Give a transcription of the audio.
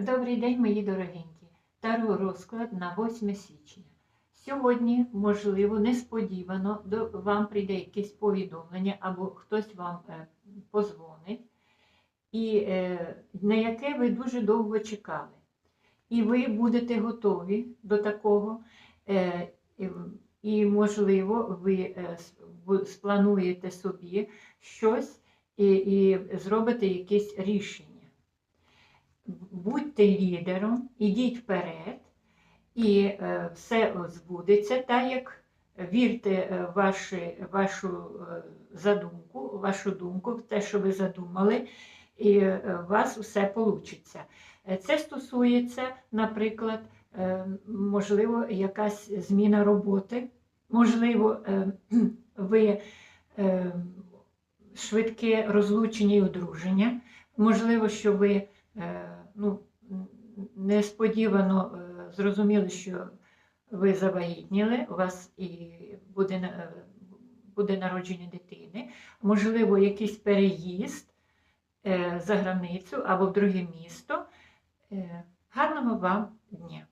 Добрий день, мої дорогенькі. Таро розклад на 8 січня. Сьогодні, можливо, несподівано до вам прийде якесь повідомлення або хтось вам е, позвонить, і е, на яке ви дуже довго чекали. І ви будете готові до такого. Е, і, можливо, ви е, сплануєте собі щось і, і зробите якесь рішення будьте лідером, ідіть вперед, і е, все збудеться так, як вірте е, ваші, вашу е, задумку, вашу думку, в те, що ви задумали, і е, у вас все вийде. Це стосується, наприклад, е, можливо, якась зміна роботи, можливо, е, ви е, швидке розлучення і одруження, можливо, що ви е, ну, несподівано е, зрозуміли, що ви завагітніли, у вас і буде, буде народження дитини, можливо, якийсь переїзд е, за границю або в друге місто. Е, Гарного вам дня!